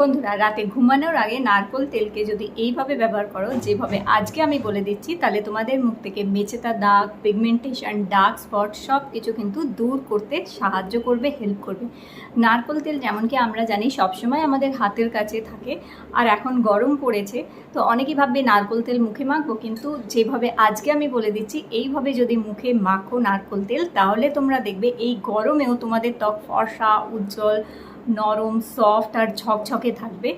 বন্ধুরা, রাতে ঘুমানোর আগে নারকোল তেলকে যদি এইভাবে ব্যবহার করো, যেভাবে আজকে আমি বলে দিচ্ছি, তাহলে তোমাদের মুখ থেকে মেচেতা দাগ পিগমেন্টেশন ডার্ক স্পট সব কিছু কিন্তু দূর করতে সাহায্য করবে হেল্প করবে। নারকোল তেল যেমন কি আমরা জানি সবসময় আমাদের হাতের কাছে থাকে, আর এখন গরম পড়েছে, তো অনেকেই ভাববে নারকোল তেল মুখে মাখবো, কিন্তু যেভাবে আজকে আমি বলে দিচ্ছি, এইভাবে যদি মুখে মাখো নারকোল তেল, তাহলে তোমরা দেখবে এই গরমেও তোমাদের ত্বক ফর্সা, উজ্জ্বল নরম সফট আর ঝকঝকে থাকবে।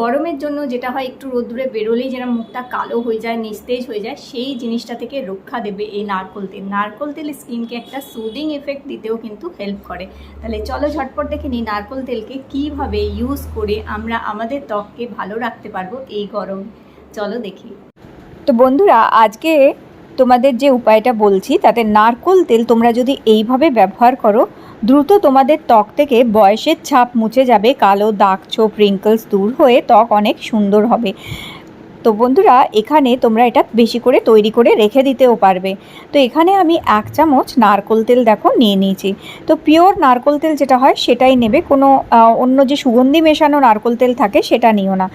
গরমের জন্য যেটা হয়, একটু রোদ্দুরে বেরোলেই যেন মুখটা কালো হয়ে যায়, নিস্তেজ হয়ে যায়, সেই জিনিসটা থেকে রক্ষা দেবে এই নারকোল তেল। নারকোল তেল স্কিনকে একটা সুদিং এফেক্ট দিতেও কিন্তু হেল্প করে। তাহলে চলো ঝটপট দেখে নিই নারকোল তেলকে কীভাবে ইউজ করে আমরা আমাদের ত্বককে ভালো রাখতে পারব এই গরম। চলো দেখি। তো বন্ধুরা, আজকে তোমাদের যে উপায়টা বলছি, তাতে নারকোল তেল তোমরা যদি এইভাবে ব্যবহার করো দ্রুত তোমাদের ত্বক থেকে বয়সের ছাপ মুছে যাবে, কালো দাগ ছোপ রিঙ্কলস দূর হয়ে ত্বক অনেক সুন্দর হবে। তো বন্ধুরা, এখানে তোমরা এটা বেশি করে তৈরি করে রেখে দিতেও পারবে। তো এখানে আমি এক চামচ নারকোল তেল দেখো নিয়ে নিয়েছি। তো পিওর নারকোল তেল যেটা হয় সেটাই নেবে। কোনো অন্য যে সুগন্ধি মেশানো নারকোল তেল থাকে সেটা নিও না।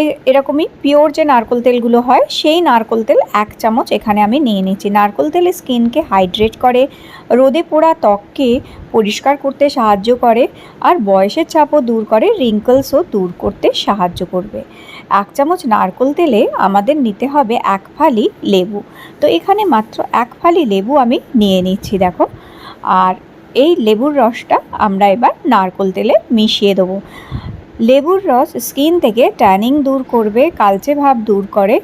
এই এরকমই পিওর যে নারকোল তেলগুলো হয়, সেই নারকোল তেল এক চামচ এখানে আমি নিয়ে নিচ্ছি নারকোল তেল স্কিনকে হাইড্রেট করে, রোদে পোড়া ত্বককে পরিষ্কার করতে সাহায্য করে, আর বয়সের চাপও দূর করে রিঙ্কলসও দূর করতে সাহায্য করবে। এক চামচ নারকোল তেলে আমাদের নিতে হবে এক ফালি লেবু। তো এখানে মাত্র এক ফালি লেবু আমি নিয়ে নিচ্ছি, দেখো। আর এই লেবুর রসটা আমরা এবার নারকোল তেলে মিশিয়ে দেবো। লেবুর রস স্কিন থেকে ট্যানিং দূর করবে, কালচে ভাব দূর করে,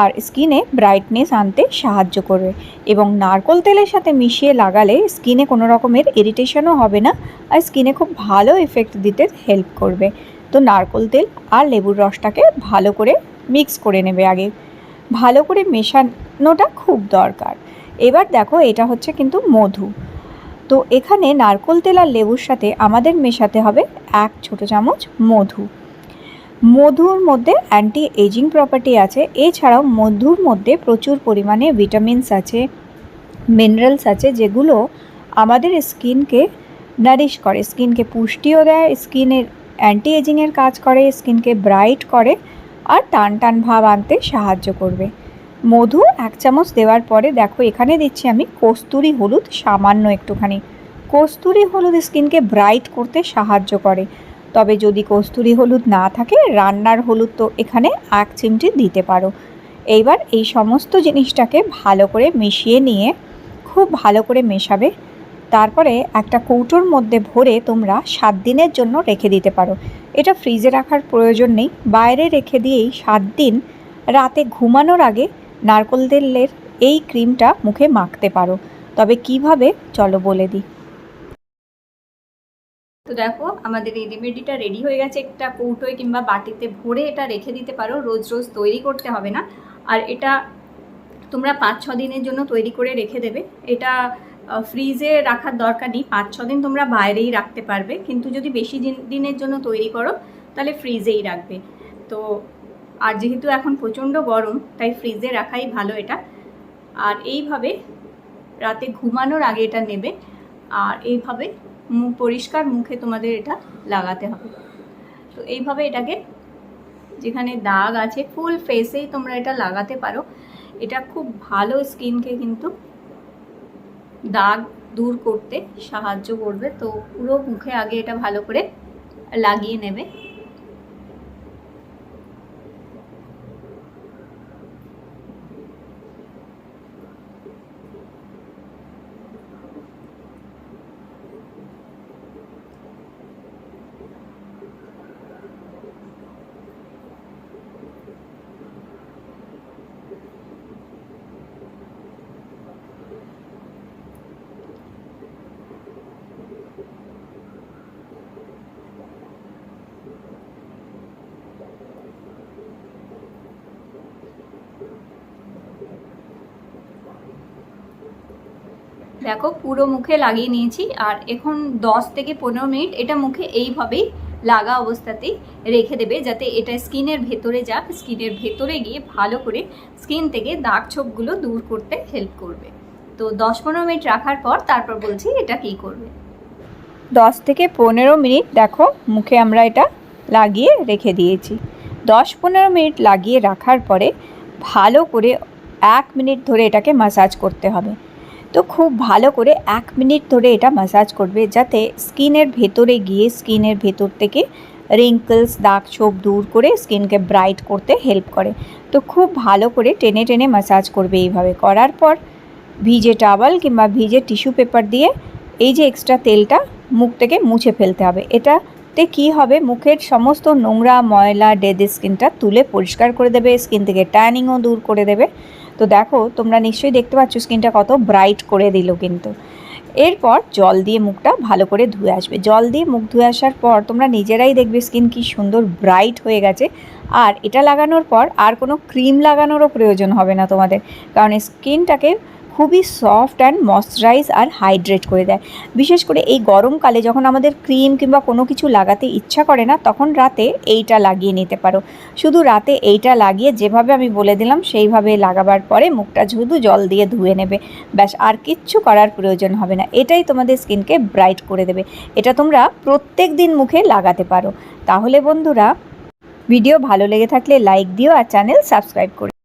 আর স্কিনে ব্রাইটনেস আনতে সাহায্য করবে। এবং নারকোল তেলের সাথে মিশিয়ে লাগালে স্কিনে কোনো রকমের ইরিটেশনও হবে না, আর স্কিনে খুব ভালো এফেক্ট দিতে হেল্প করবে। তো নারকোল তেল আর লেবুর রসটাকে ভালো করে মিক্স করে নেবে আগে। ভালো করে মেশানোটা খুব দরকার। এবার দেখো এটা হচ্ছে কিন্তু মধু। তো এখানে নারকোল তেল আর লেবুর সাথে আমাদের মেশাতে হবে এক ছোট চামচ মধু। মধুর মধ্যে অ্যান্টি এজিং প্রপার্টি আছে। এছাড়াও মধুর মধ্যে প্রচুর পরিমাণে ভিটামিনস আছে মিনারেলস আছে, যেগুলো আমাদের স্কিনকে নারিশ করে। স্কিনকে পুষ্টিও দেয়, স্কিনের অ্যান্টি এজিংয়ের কাজ করে, স্কিনকে ব্রাইট করে, আর টান টান ভাব আনতে সাহায্য করবে। মধু এক চামচ দেওয়ার পরে দেখো, এখানে দিচ্ছি আমি কস্তুরি হলুদ সামান্য একটুখানি। কস্তুরি হলুদ স্কিনকে ব্রাইট করতে সাহায্য করে। তবে যদি কস্তুরি হলুদ না থাকে, রান্নার হলুদ তো এখানে এক চিমটি দিতে পারো। এইবার এই সমস্ত জিনিসটাকে ভালো করে মিশিয়ে নিয়ে খুব ভালো করে মেশাবে। তারপরে একটা কৌটোর মধ্যে ভরে তোমরা সাত দিনের জন্য রেখে দিতে পারো। এটা ফ্রিজে রাখার প্রয়োজন নেই। বাইরে রেখে দিয়েই সাত দিন রাতে ঘুমানোর আগে নারকোল তেলের এই ক্রিমটা মুখে মাখতে পারো। তবে কীভাবে? চলো বলে দিই। তো দেখো, আমাদের এই রেমেডিটা রেডি হয়ে গেছে। একটা কৌটোয় কিংবা বাটিতে ভরে এটা রেখে দিতে পারো। রোজ রোজ তৈরি করতে হবে না। আর এটা তোমরা পাঁচ ছ দিনের জন্য তৈরি করে রেখে দেবে। এটা ফ্রিজে রাখার দরকার নেই। পাঁচ ছ দিন তোমরা বাইরেই রাখতে পারবে। কিন্তু যদি বেশি দিন, দিনের জন্য তৈরি করো, তাহলে ফ্রিজেই রাখবে। তো আর যেহেতু এখন প্রচণ্ড গরম, তাই ফ্রিজে রাখাই ভালো এটা। আর এইভাবে রাতে ঘুমানোর আগে এটা নেবে। আর এইভাবে মুখ পরিষ্কার মুখে তোমাদের এটা লাগাতে হবে। তো এইভাবে এটাকে যেখানে দাগ আছে ফুল ফেসেই তোমরা এটা লাগাতে পারো। এটা খুব ভালো স্কিনকে কিন্তু দাগ দূর করতে সাহায্য করবে। তো পুরো মুখে আগে এটা ভালো করে লাগিয়ে নেবে। দেখো, পুরো মুখে লাগিয়ে নিয়েছি। আর এখন দশ থেকে পনেরো মিনিট এটা মুখে এইভাবেই লাগা অবস্থাতেই রেখে দেবে, যাতে এটা স্কিনের ভেতরে যাক। স্কিনের ভেতরে গিয়ে ভালো করে স্কিন থেকে দাগ ছোপগুলো দূর করতে হেল্প করবে। তো দশ পনেরো মিনিট রাখার পর তারপর বলছি এটা কী করবে। দশ থেকে পনেরো মিনিট দেখো, মুখে আমরা এটা লাগিয়ে রেখে দিয়েছি। দশ পনেরো মিনিট লাগিয়ে রাখার পরে ভালো করে এক মিনিট ধরে এটাকে মাসাজ করতে হবে। তো খুব ভালো করে এক মিনিট ধরে এটা মাসাজ করবে যাতে স্কিনের ভেতরে গিয়ে স্কিনের ভেতর থেকে রিঙ্কলস দাগ ছোপ দূর করে স্কিনকে ব্রাইট করতে হেল্প করে। তো খুব ভালো করে টেনে টেনে মাসাজ করবে এইভাবে। করার পর ভিজে টাওয়াল কিংবা ভিজে টিস্যু পেপার দিয়ে এই যে এক্সট্রা তেলটা মুখ থেকে মুছে ফেলতে হবে। এটাতে কী হবে? মুখের সমস্ত নোংরা, ময়লা ডেড স্কিনটা তুলে পরিষ্কার করে দেবে স্কিন থেকে ট্যানিংও দূর করে দেবে। তো দেখো, তোমরা নিশ্চয়ই দেখতে পাচ্ছ স্কিনটা কত ব্রাইট করে দিল কিন্তু। এরপর জল দিয়ে মুখটা ভালো করে ধুয়ে আসবে। জল দিয়ে মুখ ধুয়ে আসার পর তোমরা নিজেরাই দেখবে স্কিন কি সুন্দর ব্রাইট হয়ে গেছে। আর এটা লাগানোর পর আর কোনো ক্রিম লাগানোরও প্রয়োজন হবে না তোমাদের। কারণ স্কিনটাকে খুবই সফট অ্যান্ড ময়শ্চারাইজ আর হাইড্রেট করে দেয়। বিশেষ করে এই গরমকালে যখন আমাদের ক্রিম কিংবা কোনো কিছু লাগাতে ইচ্ছা করে না, তখন রাতে এইটা লাগিয়ে নিতে পারো। শুধু রাতে এইটা লাগিয়ে যেভাবে আমি বলে দিলাম, সেইভাবে লাগাবার পরে মুখটা শুধু জল দিয়ে ধুয়ে নেবে। ব্যাস, আর কিচ্ছু করার প্রয়োজন হবে না। এটাই তোমাদের স্কিনকে ব্রাইট করে দেবে। এটা তোমরা প্রত্যেক দিন মুখে লাগাতে পারো। তাহলে বন্ধুরা ভিডিও ভালো লেগে থাকলে লাইক দিও আর চ্যানেল সাবস্ক্রাইব করে